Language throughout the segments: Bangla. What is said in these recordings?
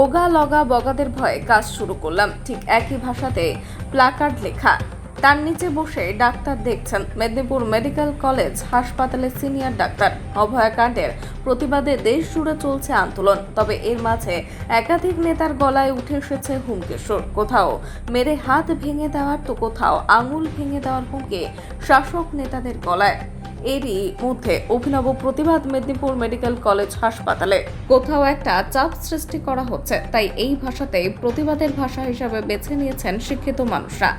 ওগা লগা বগাদের ভয়ে কাজ শুরু করলাম। ঠিক একই ভাষাতে প্লাকার্ড লেখা। তার নিচে বসে ডাক্তার দেখছেন মেদিনীপুর মেডিকেল কলেজ হাসপাতালের সিনিয়র ডাক্তার। অভয়াকাণ্ডের প্রতিবাদে দেশ জুড়ে চলছে আন্দোলন, তবে এর মাঝে একাধিক নেতার গলায় উঠে এসেছে হুমকি সুর। কোথাও মেরে হাত ভেঙে দেওয়ার তো কোথাও আঙুল ভেঙে দেওয়ার হুমকি শাসক নেতাদের গলায়। এরই মধ্যে অভিনব প্রতিবাদ মেদিনীপুর মেডিকেল কলেজ হাসপাতালে। কোথাও একটা চাপ সৃষ্টি করা হচ্ছে, তাই এই ভাষাতেই প্রতিবাদের ভাষা হিসাবে বেছে নিয়েছেন শিক্ষিত মানুষরা।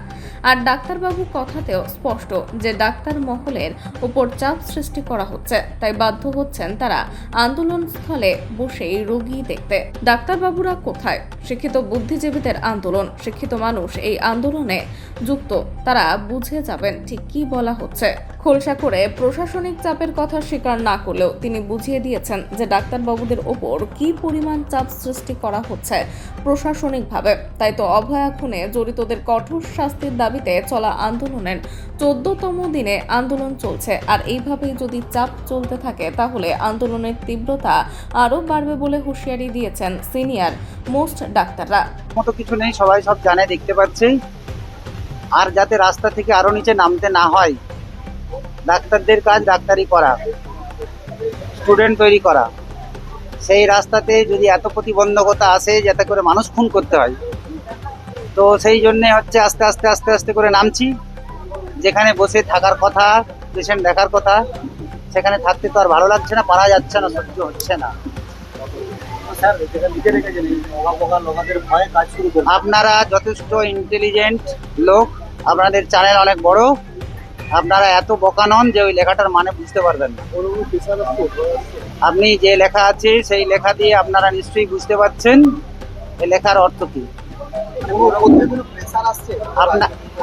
আর ডাক্তারবাবু কথাতেও স্পষ্ট যে ডাক্তার মহলের উপর চাপ সৃষ্টি করা হচ্ছে, তাই বাধ্য হচ্ছেন তারা আন্দোলনস্থলে বসেই রোগী দেখতে। ডাক্তারবাবুরা কোথায়? শিক্ষিত বুদ্ধিজীবীদের আন্দোলন, শিক্ষিত মানুষ এই আন্দোলনে যুক্ত, তারা বুঝে যাবেন ঠিক কি বলা হচ্ছে। খোলসা করে প্রশাসনিক চাপের কথা স্বীকার না করলেও তিনি বুঝিয়ে দিয়েছেন যে ডাক্তারবাবুদের ওপর কি পরিমাণ চাপ সৃষ্টি করা হচ্ছে প্রশাসনিকভাবে। তাই তো অভয়া খুনে জড়িতদের কঠোর শাস্তির দাবিতে চলা আন্দোলনের চোদ্দতম দিনে আন্দোলন চলছে। আর এইভাবেই যদি চাপ চলতে থাকে, তাহলে আন্দোলনের তীব্রতা আরও বাড়বে বলে হুঁশিয়ারি দিয়েছেন সিনিয়র মোস্ট ডাক্তাররা। মতো কিছু নেই, সবাই সব জানে, দেখতে পাচ্ছে আর যাতে রাস্তা থেকে আরও নিচে নামতে না হয় ডাক্তারদের কাজ ডাক্তারি করা স্টুডেন্ট তৈরি করা। সেই রাস্তাতে যদি এত প্রতিবন্ধকতা আসে যাতে করে মানুষ খুন করতে হয়। তো সেই জন্যে হচ্ছে আস্তে আস্তে আস্তে আস্তে করে নামছি। যেখানে বসে থাকার কথা পেশেন্ট দেখার কথা সেখানে থাকতে তো আর ভালো লাগছে না পারা যাচ্ছে না সহ্য হচ্ছে না। আপনারা যথেষ্ট ইন্টেলিজেন্ট লোক আপনাদের চ্যানেল অনেক বড়। আপনারা এত বোকা নন যে ওই লেখাটার মানে বুঝতে পারবেন না। আপনি যে লেখা আছে, সেই লেখা দিয়ে আপনারা নিশ্চয়ই বুঝতে পারছেন এই লেখার অর্থ কি।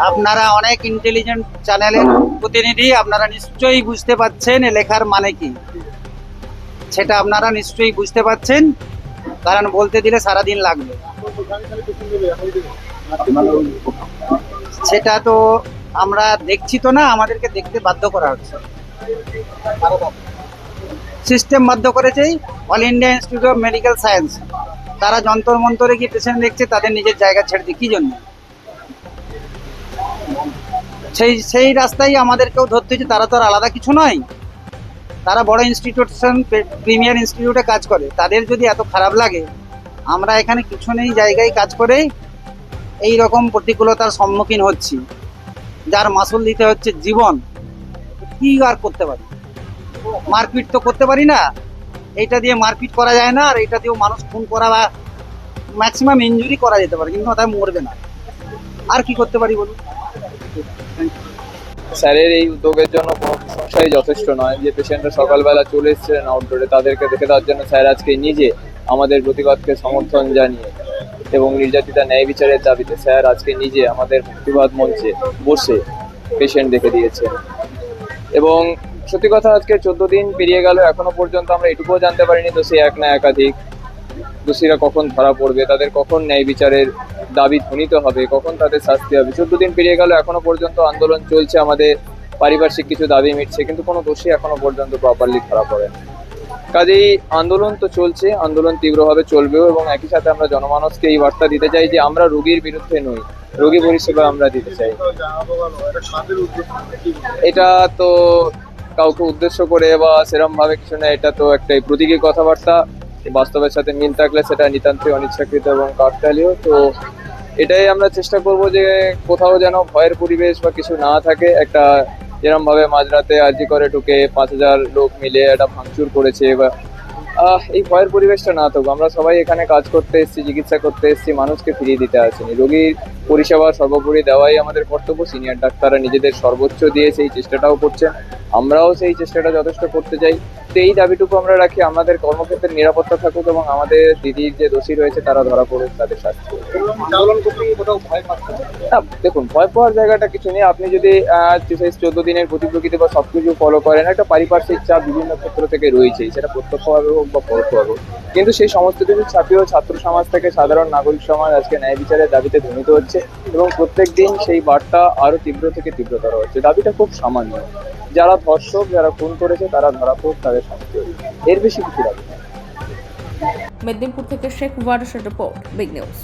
আপনারা অনেক ইন্টেলিজেন্ট চ্যানেলের প্রতিনিধি, আপনারা নিশ্চয়ই বুঝতে পারছেন এ লেখার মানে কি। সেটা আপনারা নিশ্চয়ই বুঝতে পারছেন, কারণ বলতে দিলে সারাদিন লাগবে। সেটা তো আমরা দেখছি তো না, আমাদেরকে দেখতে বাধ্য করা হচ্ছে। সিস্টেম বাধ্য করেছে all India institute of medical science তারা যন্তর মন্তরে গিয়ে পেশেন্ট দেখছে, তাদের নিজের জায়গা ছেড়ে দিয়ে কি জন্য? সেই সেই রাস্তায় আমাদেরকেও ধরতে হচ্ছে, তারা তো আর আলাদা কিছু নয়। তারা বড় ইনস্টিটিউশন প্রিমিয়ার ইনস্টিটিউটে কাজ করে। তাদের যদি এত খারাপ লাগে, আমরা এখানে কিছু নেই জায়গায় কাজ করে, এই রকম প্রতিকূলতার সম্মুখীন হচ্ছি। যার মাসুল দিতে হচ্ছে জীবন, কি আর করতে পারি? মারপিট তো করতে পারি না। এইটা দিয়ে মারপিট করা যায় না, আর এটা দিয়েও মানুষ খুন করা বা ম্যাক্সিমাম ইনজুরি করা যেতে পারে, কিন্তু ওটা মরবে না। আর কি করতে পারি বলুন? স্যারের এই উদ্যোগের জন্য কোনো প্রশংসাই যথেষ্ট নয়। যে পেশেন্টরা সকালবেলা চলে এসেছিলেন আউটডোরে তাদেরকে দেখে দেওয়ার জন্য স্যার আজকে নিজে আমাদের প্রতিবাদকে সমর্থন জানিয়ে এবং নির্যাতিতা, ন্যায় বিচারের দাবিতে স্যার আজকে নিজে আমাদের প্রতিবাদ মঞ্চে বসে পেশেন্ট দেখে দিয়েছেন। এবং সত্যি কথা আজকে চোদ্দ দিন পেরিয়ে গেল, এখনও পর্যন্ত আমরা এটুকুও জানতে পারিনি দোষী এক না একাধিক। দোষীরা কখন ধরা পড়বে, তাদের কখন ন্যায় বিচারের দাবি ধ্বনিত হবে, কখন তাদের শাস্তি হবে। চোদ্দ দিন পেরিয়ে গেল, এখনও পর্যন্ত আন্দোলন চলছে, আমাদের পারিপার্শ্বিক কিছু দাবি মিটছে, কিন্তু কোনো দোষী এখনও পর্যন্ত প্রপারলি ধরা পড়ে। কাজেই আন্দোলন তো চলছে, আন্দোলন তীব্রভাবে চলবেও এবং একই সাথে আমরা জনমানসকে এই বার্তা দিতে চাই যে আমরা রোগীর বিরুদ্ধে নই, রোগী পরিষেবা আমরা দিতে চাই। এটা তো কাউকে উদ্দেশ্য করে বা সেরম ভাবে কিছু না, এটা তো একটা প্রতীকী কথাবার্তা। বাস্তবের সাথে মিল থাকলে সেটা নিতান্তই অনিচ্ছাকৃত এবং কাকতালীয়। তো এটাই আমরা চেষ্টা করব যে কোথাও যেন ভয়ের পরিবেশ বা কিছু না থাকে, একটা যেরকম ভাবে মাঝরাতে আরজি করে ঢুকে পাঁচ হাজার লোক মিলে একটা ভাঙচুর করেছে বা এই ভয়ের পরিবেশটা না থাকুক। আমরা সবাই এখানে কাজ করতে এসেছি, চিকিৎসা করতে এসেছি, মানুষকে ফিরিয়ে দিতে আসেনি। রোগীর পরিষেবা সর্বোপরি দেওয়াই আমাদের কর্তব্য। সিনিয়র ডাক্তাররা নিজেদের সর্বোচ্চ দিয়ে সেই চেষ্টাটাও করছেন। আমরাও সেই চেষ্টাটা যথেষ্ট করতে চাই। তো এই দাবিটুকু আমরা রাখি আমাদের কর্মক্ষেত্রের নিরাপত্তা থাকুক এবং আমাদের দিদির যে দোষী রয়েছে তারা ধরা পড়ুক তাদের হোক। না, দেখুন ভয় পাওয়ার জায়গাটা কিছু নেই। আপনি যদি চোদ্দ দিনের গতি প্রকৃতি বা সবকিছু ফলো করেন একটা পারিপার্শ্বিক চাপ বিভিন্ন ক্ষেত্র থেকে রয়েছেই। সেটা প্রত্যক্ষভাবে হোক বা পরোক্ষভাবে হোক। কিন্তু সেই সমস্ত কিছু ছাপিয়েও ছাত্র সমাজ থেকে সাধারণ নাগরিক সমাজ আজকে ন্যায় বিচারের দাবিতে ধ্বনিত হচ্ছে এবং প্রত্যেক দিন সেই বার্তা আরও তীব্র থেকে তীব্রতর হচ্ছে। দাবিটা খুব সামান্য। যারা ধর্ষক, যারা খুন করেছে, তারা ধরা পড়ুক, তাদের শাস্তি এর বেশি কিছু লাগবে মেদিনীপুর থেকে শেখ ওয়ারসের রিপোর্ট, বিগ নিউজ।